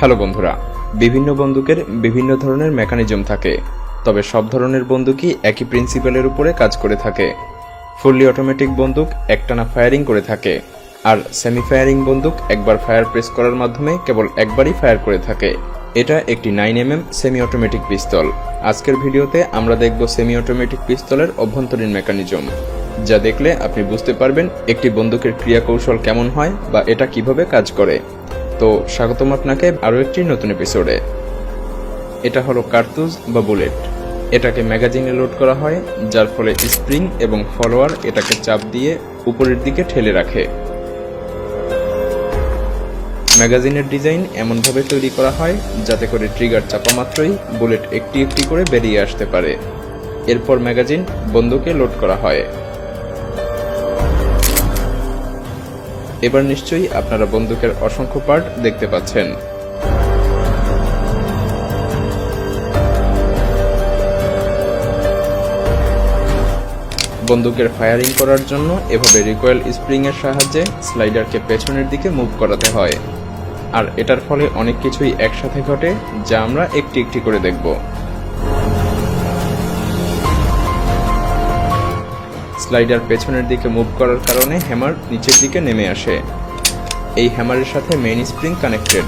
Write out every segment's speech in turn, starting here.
Hello বন্ধুরা, বিভিন্ন বন্দুকের বিভিন্ন ধরনের মেকানিজম থাকে, তবে সব ধরনের বন্দুকই একই প্রিন্সিপালের উপরে কাজ করে থাকে। ফুললি অটোমেটিক বন্দুক একটানা ফায়ারিং করে থাকে, আর সেমি ফায়ারিং বন্দুক একবার ফায়ার প্রেস করার মাধ্যমে কেবল একবারই ফায়ার করে থাকে। এটা একটি nine M M semi automatic pistol আজকের ভিডিওতে আমরা দেখব সেমি অটোমেটিক পিস্তলের অভ্যন্তরীণ মেকানিজম যা দেখলে আপনি বুঝতে পারবেন একটি বন্দুকের ক্রিয়াকৌশল কেমন হয় বা এটা কীভাবে কাজ করে। তো স্বাগতম আপনাকে আরও একটি নতুন এপিসোডে এটা হলো কার্তুজ বা বুলেট। এটাকে ম্যাগাজিনে লোড করা হয়, যার ফলে স্প্রিং এবং ফলোয়ার এটাকে চাপ দিয়ে উপরের দিকে ঠেলে রাখে। ম্যাগাজিনের ডিজাইন এমনভাবে তৈরি করা হয়, যাতে করে ট্রিগার চাপা মাত্রই বুলেট একটি একটি করে বেরিয়ে আসতে পারে। এরপর ম্যাগাজিন বন্দুকে লোড করা হয়। এবার নিশ্চয়ই আপনারা বন্দুকের অসংখ্য পার্ট দেখতে পাচ্ছেন। বন্দুকের ফায়ারিং করার জন্য এভাবে রিকয়েল স্প্রিং এর সাহায্যে স্লাইডারকে পেছনের দিকে মুভ করাতে হয়। আর এটার ফলে অনেক কিছুই একসাথে ঘটে, যা আমরা একটি একটি করে দেখব। স্লাইডার পেছনের দিকে মুভ করার কারণে হ্যামার নিচের দিকে নেমে আসে। এই হ্যামারের সাথে মেইন স্প্রিং কানেক্টেড,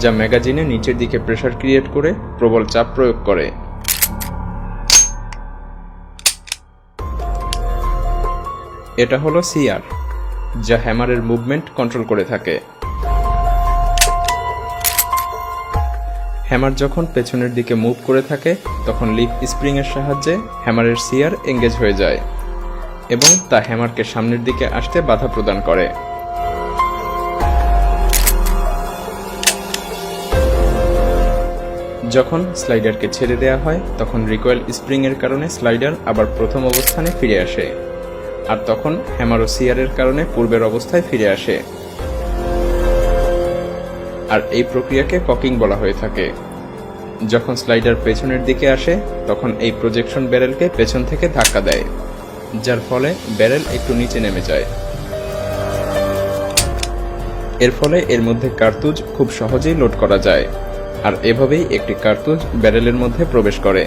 যা ম্যাগাজিনে নিচের দিকে প্রেসার ক্রিয়েট করে প্রবল চাপ প্রয়োগ করে। এটা হলো সিআর, যা হ্যামারের মুভমেন্ট কন্ট্রোল করে থাকে। হ্যামার যখন পেছনের দিকে মুভ করে থাকে, তখন লিফ স্প্রিং এর সাহায্যে হ্যামারের সিয়ার এঙ্গেজ হয়ে যায় এবং তা হ্যামারকে সামনের দিকে আসতে বাধা প্রদান করে। যখন স্লাইডারকে ছেড়ে দেওয়া হয়, তখন রিকয়েল স্প্রিং এর কারণে স্লাইডার আবার প্রথম অবস্থানে ফিরে আসে, আর তখন হ্যামার ও সিয়ারের কারণে পূর্বের অবস্থায় ফিরে আসে। আর এই প্রক্রিয়াকে ককিং বলা হয়ে থাকে। যখন স্লাইডার পেছনের দিকে আসে, তখন এই প্রজেকশন ব্যারেলকে পেছন থেকে ধাক্কা দেয়, যার ফলে ব্যারেল একটু নিচে নেমে যায়। এর ফলে এর মধ্যে কার্তুজ খুব সহজেই লোড করা যায়, আর এভাবেই একটি কার্তুজ ব্যারেলের মধ্যে প্রবেশ করে।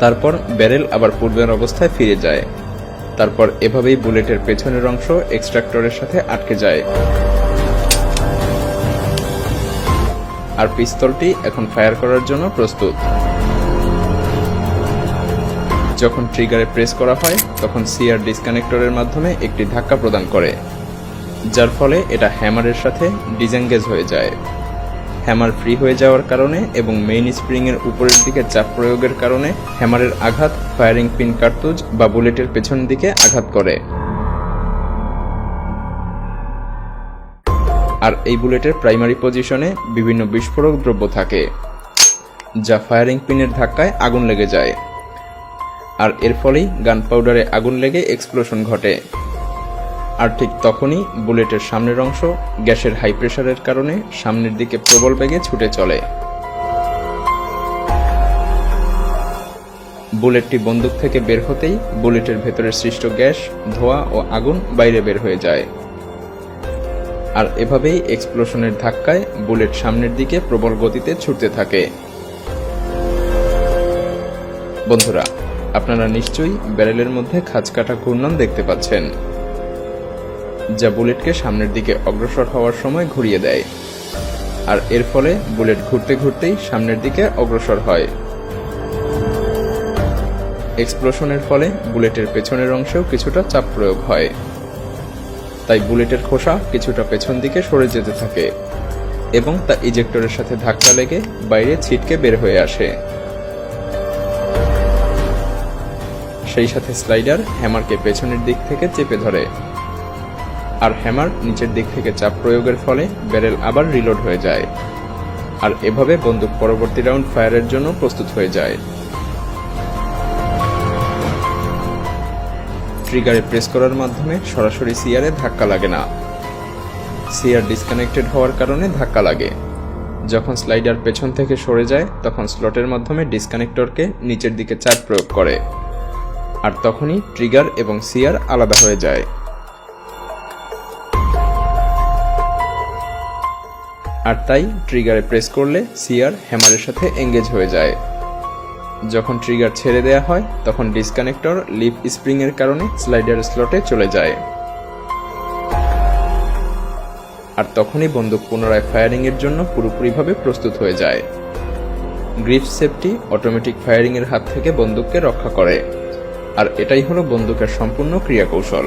তারপর ব্যারেল আবার পূর্বের অবস্থায় ফিরে যায়। তারপর এভাবেই বুলেটের পেছনের অংশ এক্সট্রাক্টরের সাথে আটকে যায়। আর পিস্তলটি এখন ফায়ার করার জন্য প্রস্তুত। যখন ট্রিগারে প্রেস করা হয়, তখন সিআর ডিসকানেক্টরের মাধ্যমে একটি ধাক্কা প্রদান করে, যার ফলে এটা হ্যামারের সাথে ডিজেঙ্গেজ হয়ে যায়। হ্যামার ফ্রি হয়ে যাওয়ার কারণে এবং মেইন স্প্রিং এর উপরের দিকে চাপ প্রয়োগের কারণে হ্যামারের আঘাত ফায়ারিং পিন কার্তুজ বা বুলেটের পেছন দিকে আঘাত করে। আর এই বুলেটের প্রাইমারি পজিশনে বিভিন্ন বিস্ফোরক দ্রব্য থাকে, যা ফায়ারিং পিনের ধাক্কায় আগুন লেগে যায়। আর এর ফলেই গান পাউডারে আগুন লেগে এক্সপ্লোশন ঘটে। আর ঠিক তখনই বুলেটের সামনের অংশ গ্যাসের হাই প্রেশারের কারণে সামনের দিকে প্রবল বেগে ছুটে চলে। বুলেটটি বন্দুক থেকে বের হতেই বুলেটের ভেতরে সৃষ্ট গ্যাস, ধোঁয়া ও আগুন বাইরে বের হয়ে যায়। আর এভাবেই এক্সপ্লোশনের ধাক্কায় বুলেট সামনের দিকে প্রবল গতিতে ছুটতে থাকে। বন্ধুরা, আপনারা নিশ্চয়ই ব্যারেলের মধ্যে খাঁজ কাটা ঘূর্ণন দেখতে পাচ্ছেন। যা বুলেটকে সামনের দিকে অগ্রসর হওয়ার সময় ঘুরিয়ে দেয়। আর এর ফলে বুলেট ঘুরতে ঘুরতেই সামনের দিকে অগ্রসর হয়। এক্সপ্লোশনের ফলে বুলেটের পেছনের অংশেও কিছুটা চাপ প্রয়োগ হয়। তাই বুলেটের খোসা কিছুটা পেছন দিকে সরে যেতে থাকে এবং তা ইজেক্টরের সাথে ধাক্কা লেগে বাইরে ছিটকে বের হয়ে আসে। সেই সাথে স্লাইডার হ্যামারকে পেছনের দিক থেকে চেপে ধরে। আর হ্যামার নিচের দিক থেকে চাপ প্রয়োগের ফলে ব্যারেল আবার রিলোড হয়ে যায়। আর এভাবে বন্দুক পরবর্তী রাউন্ড ফায়ারের জন্য প্রস্তুত হয়ে যায়। ট্রিগারে প্রেস করার মাধ্যমে সরাসরি সিয়ারে ধাক্কা লাগে না। সিয়ার ডিসকানেক্টেড হওয়ার কারণে ধাক্কা লাগে। যখন স্লাইডার পেছন থেকে সরে যায়, তখন স্লটের মাধ্যমে ডিসকানেক্টরকে নিচের দিকে চাপ প্রয়োগ করে। আর তখনই ট্রিগার এবং সিয়ার আলাদা হয়ে যায়। আর তাই ট্রিগারে প্রেস করলে সিআর হ্যামারের সাথে এঙ্গেজ হয়ে যায়। যখন ট্রিগার ছেড়ে দেওয়া হয়, তখন ডিসকানেক্টর লিফ স্প্রিং এর কারণে স্লাইডার স্লটে চলে যায়। আর তখনই বন্দুক পুনরায় ফায়ারিং এর জন্য পুরোপুরিভাবে প্রস্তুত হয়ে যায়। গ্রিপ সেফটি অটোমেটিক ফায়ারিং এর হাত থেকে বন্দুককে রক্ষা করে। আর এটাই হলো বন্দুকের সম্পূর্ণ ক্রিয়াকৌশল।